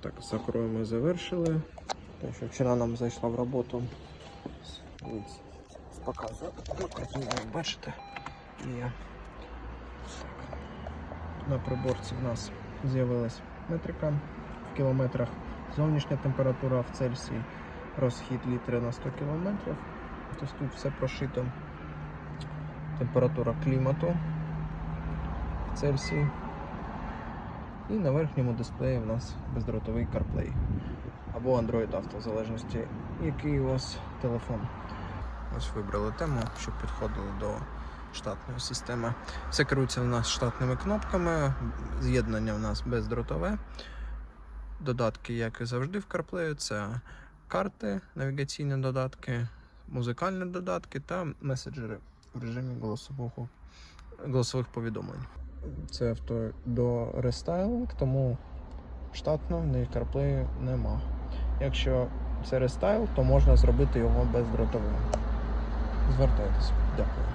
Так, з Акрою ми завершили. Те, що вчора нам зайшла в роботу. Показую. Ну, бачите, є. На приборці в нас з'явилась метрика в кілометрах. Зовнішня температура в Цельсії, розхід літри на 100 км. Тобто тут все прошито. Температура клімату в Цельсії. І на верхньому дисплеї в нас бездротовий CarPlay або Android Auto, в залежності, який у вас телефон. Ось вибрали тему, щоб підходили до штатної системи. Все керується у нас штатними кнопками, з'єднання у нас бездротове. Додатки, як і завжди в CarPlay, це карти, навігаційні додатки, музикальні додатки та меседжери в режимі голосового, голосових повідомлень. Це авто до рестайлинг, тому штатно в CarPlay нема. Якщо це рестайл, то можна зробити його бездротовим. Звертайтеся. Дякую.